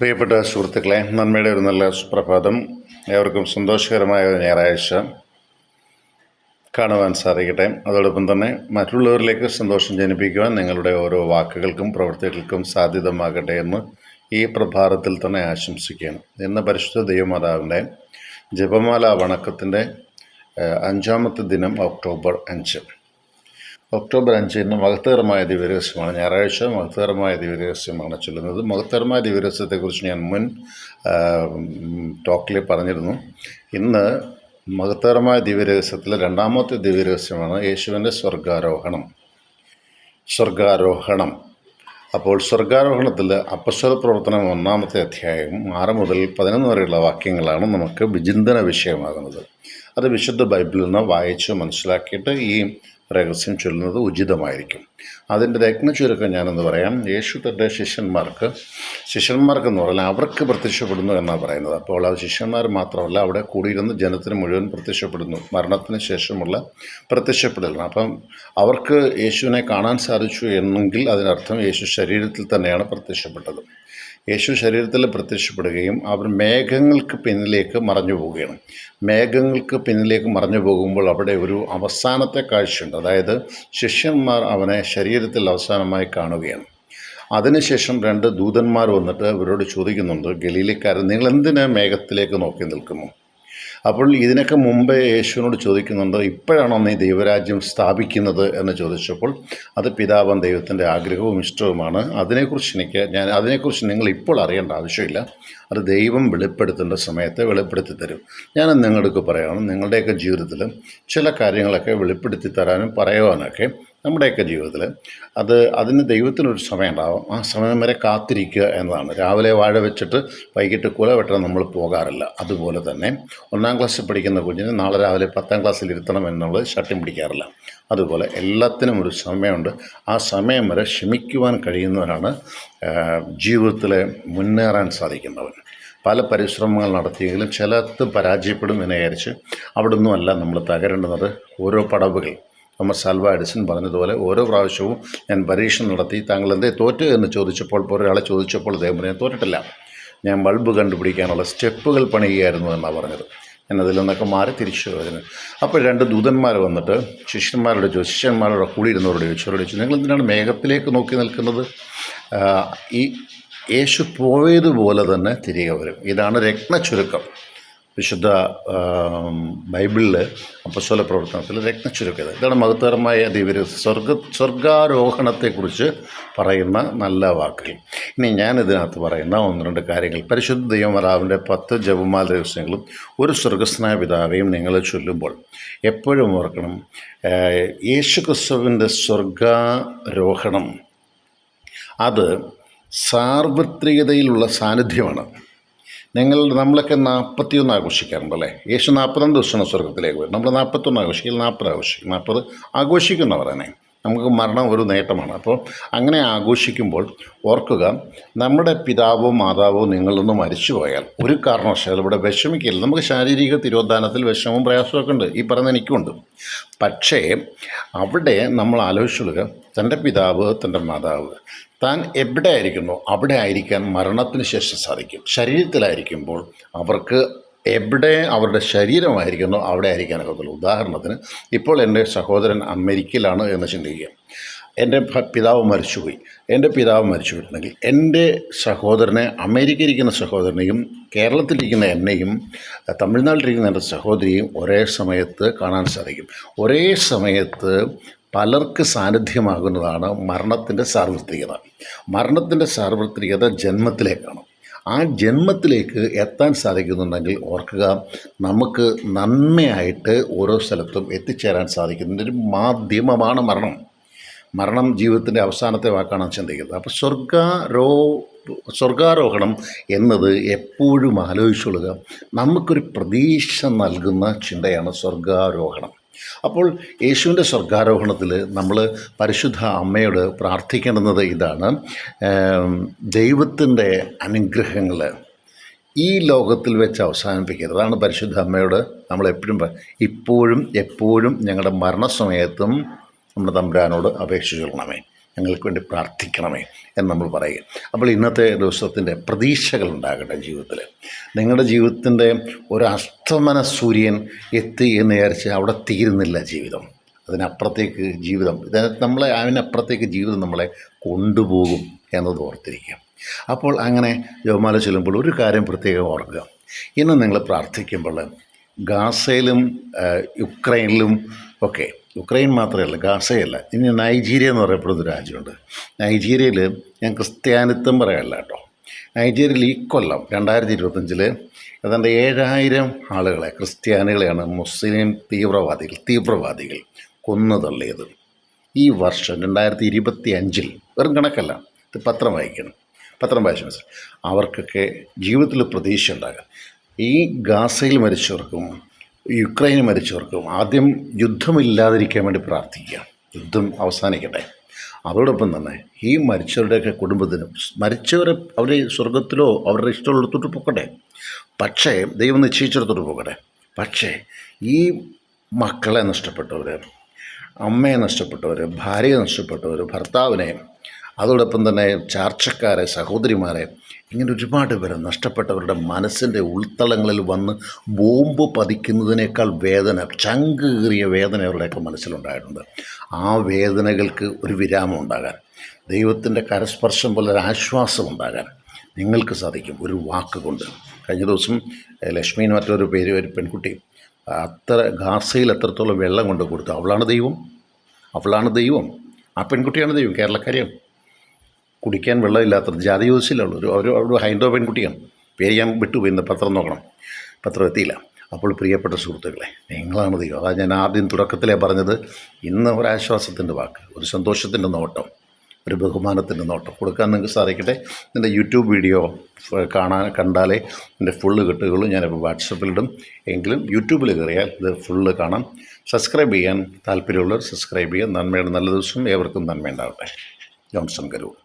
പ്രിയപ്പെട്ട സുഹൃത്തുക്കളെ നന്മയുടെ ഒരു നല്ല സുപ്രഭാതം. ഏവർക്കും സന്തോഷകരമായ ഒരു ഞായറാഴ്ച കാണുവാൻ സാധിക്കട്ടെ. അതോടൊപ്പം തന്നെ മറ്റുള്ളവരിലേക്ക് സന്തോഷം ജനിപ്പിക്കുവാൻ നിങ്ങളുടെ ഓരോ വാക്കുകൾക്കും പ്രവൃത്തികൾക്കും സാധ്യതമാകട്ടെ എന്ന് ഈ പ്രഭാതത്തിൽ തന്നെ ആശംസിക്കുകയാണ്. ഇന്ന് പരിശുദ്ധ ദൈവമാതാവിന്റെ ജപമാല വണക്കത്തിന്റെ അഞ്ചാമത്തെ ദിനം ഒക്ടോബർ അഞ്ച്. ഒക്ടോബർ അഞ്ചിന് മഹത്തരമായ ദിവ്യരഹസ്യമാണ്. ഞായറാഴ്ച മഹത്തരമായ ദിവ്യരഹസ്യമാണ് ചൊല്ലുന്നത്. മഹത്തരമായ ദിവ്യരഹസ്യത്തെക്കുറിച്ച് ഞാൻ മുൻ ടോക്കിൽ പറഞ്ഞിരുന്നു. ഇന്ന് മഹത്തരമായ ദിവ്യരഹസ്യത്തിലെ രണ്ടാമത്തെ ദിവ്യരഹസ്യമാണ് യേശുവിന്റെ സ്വർഗാരോഹണം. സ്വർഗാരോഹണം. അപ്പോൾ സ്വർഗാരോഹണത്തിൽ അപ്പസ്വല പ്രവർത്തനം ഒന്നാമത്തെ അധ്യായം ആറ് മുതൽ പതിനൊന്ന് വരെയുള്ള വാക്യങ്ങളാണ് നമുക്ക് വിചിന്തന വിഷയമാകുന്നത്. അത് വിശുദ്ധ ബൈബിളിൽ നിന്ന് വായിച്ച് മനസ്സിലാക്കിയിട്ട് ഈ രഹസ്യം ചൊല്ലുന്നത് ഉചിതമായിരിക്കും. അതിന്റെ രത്ന ചുരുക്കം ഞാനെന്ന് പറയാം. യേശു തന്റെ ശിഷ്യന്മാർക്ക് ശിഷ്യന്മാർക്ക് എന്ന് പറഞ്ഞാൽ അവർക്ക് പ്രത്യക്ഷപ്പെടുന്നു എന്നാണ് പറയുന്നത്. അപ്പോൾ അത് ശിഷ്യന്മാർ മാത്രമല്ല അവിടെ കൂടിയിരുന്ന് ജനത്തിന് മുഴുവൻ പ്രത്യക്ഷപ്പെടുന്നു. മരണത്തിന് ശേഷമുള്ള പ്രത്യക്ഷപ്പെടലാണ്. അപ്പം അവർക്ക് യേശുവിനെ കാണാൻ സാധിച്ചു എന്നെങ്കിൽ അതിനർത്ഥം യേശു ശരീരത്തിൽ തന്നെയാണ് പ്രത്യക്ഷപ്പെട്ടത്. യേശു ശരീരത്തിൽ പ്രത്യക്ഷപ്പെടുകയും അവർ മേഘങ്ങൾക്ക് പിന്നിലേക്ക് മറഞ്ഞു പോവുകയാണ്. മേഘങ്ങൾക്ക് പിന്നിലേക്ക് മറഞ്ഞു പോകുമ്പോൾ അവിടെ ഒരു അവസാനത്തെ കാഴ്ചയുണ്ട്. അതായത് ശിഷ്യന്മാർ അവനെ ശരീരത്തിൽ അവസാനമായി കാണുകയാണ്. അതിനുശേഷം രണ്ട് ദൂതന്മാർ വന്നിട്ട് അവരോട് ചോദിക്കുന്നുണ്ട് ഗലീലക്കാരൻ നിങ്ങൾ എന്തിനാ മേഘത്തിലേക്ക് നോക്കി നിൽക്കുന്നു? അപ്പോൾ ഇതിനൊക്കെ മുമ്പേ യേശുവിനോട് ചോദിക്കുന്നുണ്ട് ഇപ്പോഴാണോ നീ ദൈവരാജ്യം സ്ഥാപിക്കുന്നത്? എന്ന് ചോദിച്ചപ്പോൾ അത് പിതാവൻ ദൈവത്തിന്റെ ആഗ്രഹവും ഇഷ്ടവുമാണ്. അതിനെക്കുറിച്ച് എനിക്ക് ഞാൻ അതിനെക്കുറിച്ച് നിങ്ങൾ ഇപ്പോൾ അറിയേണ്ട ആവശ്യമില്ല. അത് ദൈവം വെളിപ്പെടുത്തേണ്ട സമയത്ത് വെളിപ്പെടുത്തി തരും. ഞാൻ നിങ്ങൾക്ക് പറയണം നിങ്ങളുടെയൊക്കെ ജീവിതത്തിൽ ചില കാര്യങ്ങളൊക്കെ വെളിപ്പെടുത്തി തരാനും പറയുവാനൊക്കെ നമ്മുടെയൊക്കെ ജീവിതത്തിൽ അത് അതിന് ദൈവത്തിനൊരു സമയം ഉണ്ടാവും. ആ സമയം വരെ കാത്തിരിക്കുക എന്നതാണ്. രാവിലെ വാഴ വെച്ചിട്ട് വൈകിട്ട് കുല വെട്ടാൻ നമ്മൾ പോകാറില്ല. അതുപോലെ തന്നെ ഒന്നാം ക്ലാസ്സിൽ പഠിക്കുന്ന കുഞ്ഞിന് നാളെ രാവിലെ പത്താം ക്ലാസ്സിൽ ഇരുത്തണം എന്നുള്ളത് ഷട്ടിൻ പിടിക്കാറില്ല. അതുപോലെ എല്ലാത്തിനും ഒരു സമയമുണ്ട്. ആ സമയം വരെ ക്ഷമിക്കുവാൻ കഴിയുന്നവരാണ് ആ, ജീവിതത്തിൽ മുന്നേറാൻ സാധിക്കുന്നവൻ. പല പരിശ്രമങ്ങൾ നടത്തിയെങ്കിലും ചിലത്ത് പരാജയപ്പെടും എന്ന് വിചാരിച്ച് അവിടെ നമ്മൾ തകരേണ്ടുന്നത്. ഓരോ പടവുകൾ തോമസ് സാൽവ എഡിസൺ പറഞ്ഞതുപോലെ ഓരോ പ്രാവശ്യവും ഞാൻ പരീക്ഷ നടത്തി താങ്കൾ എന്തേ തോറ്റ് എന്ന് ചോദിച്ചപ്പോൾ ഒരാളെ ചോദിച്ചപ്പോൾ അദ്ദേഹം പറഞ്ഞു "ഞാൻ തോറ്റിട്ടില്ല. ഞാൻ ബൾബ് കണ്ടുപിടിക്കാനുള്ള സ്റ്റെപ്പുകൾ പണിയുകയായിരുന്നു എന്നാണ് പറഞ്ഞത്. ഞാൻ അതിൽ നിന്നൊക്കെ മാറി തിരിച്ചു വരുന്നത് അപ്പോൾ രണ്ട് ദൂതന്മാർ വന്നിട്ട് ശിഷ്യന്മാരോട് ചോദിച്ചു ശിഷ്യന്മാരോട് കൂടിയിരുന്നവരോട് ചോദിച്ചു അവരോട് ചോദിച്ചു നിങ്ങൾ എന്തിനാണ് മേഘത്തിലേക്ക് നോക്കി നിൽക്കുന്നത്? ഈ യേശു പോയതുപോലെ തന്നെ തിരികെ വരും. ഇതാണ് രത്ന ചുരുക്കം വിശുദ്ധ ബൈബിളിൽ അപ്പസ്വല പ്രവർത്തനത്തിൽ രത്നച്ചുരുക്കത് ഇതാണ് മഹത്തരമായ ദിവ്യ സ്വർഗ സ്വർഗാരോഹണത്തെക്കുറിച്ച് പറയുന്ന നല്ല വാക്കുകൾ. ഇനി ഞാൻ ഞാനിതിനകത്ത് പറയുന്ന ഒന്ന് രണ്ട് കാര്യങ്ങൾ. പരിശുദ്ധ ദൈവമരാവിന്റെ പത്ത് ജപമാല ദിവസങ്ങളും ഒരു സ്വർഗസ്നായ പിതാവേയും നിങ്ങൾ ചൊല്ലുമ്പോൾ എപ്പോഴും ഓർക്കണം യേശു ക്രിസ്തുവിന്റെ സ്വർഗാരോഹണം അത് സാർവത്രികതയിലുള്ള സാന്നിധ്യമാണ്. നിങ്ങൾ നമ്മളൊക്കെ നാൽപ്പത്തിയൊന്ന് ആഘോഷിക്കാറുണ്ടല്ലേ യേശു നാൽപ്പത്തൊന്ന് ദിവസമാണ് സ്വർഗത്തിലേക്ക് വരും നമ്മൾ നാൽപ്പത്തൊന്ന് ആഘോഷിക്കും നാൽപ്പത് ആഘോഷിക്കും നാൽപ്പത് ആഘോഷിക്കുന്നവരാണ് നമുക്ക് മരണം ഒരു നേട്ടമാണ്. അപ്പോൾ അങ്ങനെ ആഘോഷിക്കുമ്പോൾ ഓർക്കുക നമ്മുടെ പിതാവോ മാതാവോ നിങ്ങളൊന്ന് മരിച്ചു പോയാൽ ഒരു കാരണവശാലും ഇവിടെ വിഷമിക്കില്ല നമുക്ക് ശാരീരിക തിരോധാനത്തിൽ വിഷമവും പ്രയാസമൊക്കെ ഉണ്ട്. ഈ പറയുന്ന എനിക്കുണ്ട്. പക്ഷേ അവിടെ നമ്മൾ ആലോചിച്ചുകൊള്ളുക തന്റെ പിതാവ് തന്റെ മാതാവ് താൻ എവിടെ ആയിരിക്കുന്നു? അവിടെ ആയിരിക്കാൻ മരണത്തിന് ശേഷം സാധിക്കും. ശരീരത്തിലായിരിക്കുമ്പോൾ അവർക്ക് എവിടെ അവരുടെ ശരീരമായിരിക്കുന്നോ അവിടെ ആയിരിക്കാൻ ഒക്കത്തുള്ളൂ. ഉദാഹരണത്തിന് ഇപ്പോൾ എന്റെ സഹോദരൻ അമേരിക്കയിലാണ് എന്ന് ചിന്തിക്കുക. എന്റെ പിതാവ് മരിച്ചുപോയി. എന്റെ പിതാവ് മരിച്ചു പോയിട്ടുണ്ടെങ്കിൽ എന്റെ സഹോദരനെ അമേരിക്കയിലിരിക്കുന്ന സഹോദരനെയും കേരളത്തിലിരിക്കുന്ന എന്നെയും തമിഴ്നാട്ടിലിരിക്കുന്ന എന്റെ സഹോദരിയും ഒരേ സമയത്ത് കാണാൻ സാധിക്കും. ഒരേ സമയത്ത് പലർക്ക് സാന്നിധ്യമാകുന്നതാണ് മരണത്തിന്റെ സാർവത്രികത. മരണത്തിന്റെ സാർവത്രികത ജന്മത്തിലേക്കാണ്. ആ ജന്മത്തിലേക്ക് എത്താൻ സാധിക്കുന്നുണ്ടെങ്കിൽ ഓർക്കുക നമുക്ക് നന്മയായിട്ട് ഓരോ സ്ഥലത്തും എത്തിച്ചേരാൻ സാധിക്കുന്നതിന്റെ ഒരു മാധ്യമമാണ് മരണം. മരണം ജീവിതത്തിന്റെ അവസാനത്തെ വാക്കാണ് ചിന്തിക്കുന്നത്. അപ്പോൾ സ്വർഗാരോ സ്വർഗാരോഹണം എന്നത് എപ്പോഴും ആലോചിച്ചുകൊള്ളുക നമുക്കൊരു പ്രതീക്ഷ നൽകുന്ന ചിന്തയാണ് സ്വർഗാരോഹണം. അപ്പോൾ യേശുവിന്റെ സ്വർഗാരോഹണത്തിൽ നമ്മൾ പരിശുദ്ധ അമ്മയോട് പ്രാർത്ഥിക്കേണ്ടുന്നത് ഇതാണ്. ദൈവത്തിന്റെ അനുഗ്രഹങ്ങൾ ഈ ലോകത്തിൽ വെച്ച് അവസാനിപ്പിക്കരുത്. അതാണ് പരിശുദ്ധ അമ്മയോട് നമ്മൾ എപ്പോഴും ഇപ്പോഴും എപ്പോഴും ഞങ്ങളുടെ മരണസമയത്തും നമ്മുടെ തമ്പുരാനോട് അപേക്ഷിച്ചുകൊള്ളണമേ ഞങ്ങൾക്ക് വേണ്ടി പ്രാർത്ഥിക്കണമേ എന്ന് നമ്മൾ പറയുക അപ്പോൾ ഇന്നത്തെ ദിവസത്തിന്റെ പ്രതീക്ഷകൾ ഉണ്ടാകട്ടെ ജീവിതത്തിൽ. നിങ്ങളുടെ ജീവിതത്തിന്റെ ഒരു അസ്തമന സൂര്യൻ എത്തി എന്ന് വിചാരിച്ച് അവിടെ തീരുന്നില്ല ജീവിതം. അതിനപ്പുറത്തേക്ക് ജീവിതം ഇത് നമ്മളെ അതിനപ്പുറത്തേക്ക് ജീവിതം നമ്മളെ കൊണ്ടുപോകും എന്നത് ഓർത്തിരിക്കുക. അപ്പോൾ അങ്ങനെ ജോമാല ചൊല്ലുമ്പോൾ ഒരു കാര്യം പ്രത്യേകം ഓർക്കുക. ഇന്ന് നിങ്ങൾ പ്രാർത്ഥിക്കുമ്പോൾ ഗാസയിലും യുക്രൈനിലും ഒക്കെ യുക്രൈൻ മാത്രമല്ല ഗാസയല്ല. ഇനി നൈജീരിയ എന്ന് പറയപ്പെടുന്ന ഒരു രാജ്യമുണ്ട്. നൈജീരിയയിൽ ഞാൻ ക്രിസ്ത്യാനിത്വം പറയല്ല കേട്ടോ. നൈജീരിയയിൽ ഈ കൊല്ലം രണ്ടായിരത്തി ഇരുപത്തഞ്ചിൽ ഏതാണ്ട് ഏഴായിരം ആളുകളെ ക്രിസ്ത്യാനികളെയാണ് മുസ്ലിം തീവ്രവാദികൾ തീവ്രവാദികൾ കൊന്നു തള്ളിയത്. ഈ വർഷം രണ്ടായിരത്തി ഇരുപത്തി അഞ്ചിൽ വെറും കണക്കല്ല ഇത് പത്രം വായിക്കണം. പത്രം വായിച്ചു മനസ്സിലായി. അവർക്കൊക്കെ ജീവിതത്തിൽ പ്രതീക്ഷ ഉണ്ടാകാം ഈ ഗാസയിൽ മരിച്ചവർക്കും യുക്രൈനിൽ മരിച്ചവർക്കും ആദ്യം യുദ്ധമില്ലാതിരിക്കാൻ വേണ്ടി പ്രാർത്ഥിക്കുക. യുദ്ധം അവസാനിക്കട്ടെ. അതോടൊപ്പം തന്നെ ഈ മരിച്ചവരുടെയൊക്കെ കുടുംബത്തിനും മരിച്ചവരെ അവരെ സ്വർഗത്തിലോ അവരുടെ ഇഷ്ടമുള്ളിടത്തോട്ട് പോക്കട്ടെ. പക്ഷേ ദൈവം നിശ്ചയിച്ചിടത്തോട്ട് പോകട്ടെ പക്ഷേ ഈ മക്കളെ നഷ്ടപ്പെട്ടവർ അമ്മയെ നഷ്ടപ്പെട്ടവർ ഭാര്യയെ നഷ്ടപ്പെട്ടവർ ഭർത്താവിനെ അതോടൊപ്പം തന്നെ ചാർച്ചക്കാരെ സഹോദരിമാരെ ഇങ്ങനെ ഒരുപാട് പേരെ നഷ്ടപ്പെട്ടവരുടെ മനസ്സിന്റെ ഉൾത്തളങ്ങളിൽ വന്ന് ബോംബ് പതിക്കുന്നതിനേക്കാൾ വേദന ചങ്ക് കീറിയ വേദന അവരുടെയൊക്കെ മനസ്സിലുണ്ടായിട്ടുണ്ട്. ആ വേദനകൾക്ക് ഒരു വിരാമം ഉണ്ടാകാൻ ദൈവത്തിന്റെ കരസ്പർശം പോലെ ഒരു ആശ്വാസം ഉണ്ടാകാൻ നിങ്ങൾക്ക് സാധിക്കും ഒരു വാക്ക് കൊണ്ട്. കഴിഞ്ഞ ദിവസം ലക്ഷ്മി മറ്റൊരു പേര് ഒരു പെൺകുട്ടി അത്ര ഗാസയിൽ എത്രത്തോളം വെള്ളം കൊണ്ട് കൊടുത്തു. അവളാണ് ദൈവം. അവളാണ് ദൈവം. ആ പെൺകുട്ടിയാണ് ദൈവം കേരളക്കാരിയാണ്. കുടിക്കാൻ വെള്ളമില്ലാത്ത ജാതി ചോദിച്ചില്ല ഒരു അവർ ഒരു ഹൈന്ദവ പെൺകുട്ടിയാണ്. പേര് ഞാൻ വിട്ടുപോയി ഇന്ന് പത്രം നോക്കണം. പത്രം എത്തിയില്ല. അപ്പോൾ പ്രിയപ്പെട്ട സുഹൃത്തുക്കളെ നിങ്ങളാണ് ദൈവം. അതാ ഞാൻ ആദ്യം തുടക്കത്തിലേ പറഞ്ഞത് ഇന്ന് ഒരാശ്വാസത്തിന്റെ വാക്ക് ഒരു സന്തോഷത്തിന്റെ നോട്ടം ഒരു ബഹുമാനത്തിന്റെ നോട്ടം. കൊടുക്കാൻ നിങ്ങൾക്ക് സാധിക്കട്ടെ? എന്റെ യൂട്യൂബ് വീഡിയോ കാണാൻ കണ്ടാലേ എന്റെ ഫുള്ള് കിട്ടുകയുള്ളൂ. ഞാനിപ്പോൾ വാട്സപ്പിലിടും. എങ്കിലും യൂട്യൂബിൽ കയറിയാൽ ഇത് ഫുള്ള് കാണാം. സബ്സ്ക്രൈബ് ചെയ്യാൻ താല്പര്യമുള്ളവർ സബ്സ്ക്രൈബ് ചെയ്യാൻ നന്മയുടെ നല്ല ദിവസം ഏവർക്കും നന്മയുണ്ടാവട്ടെ. ജോൺസൺ കരൂർ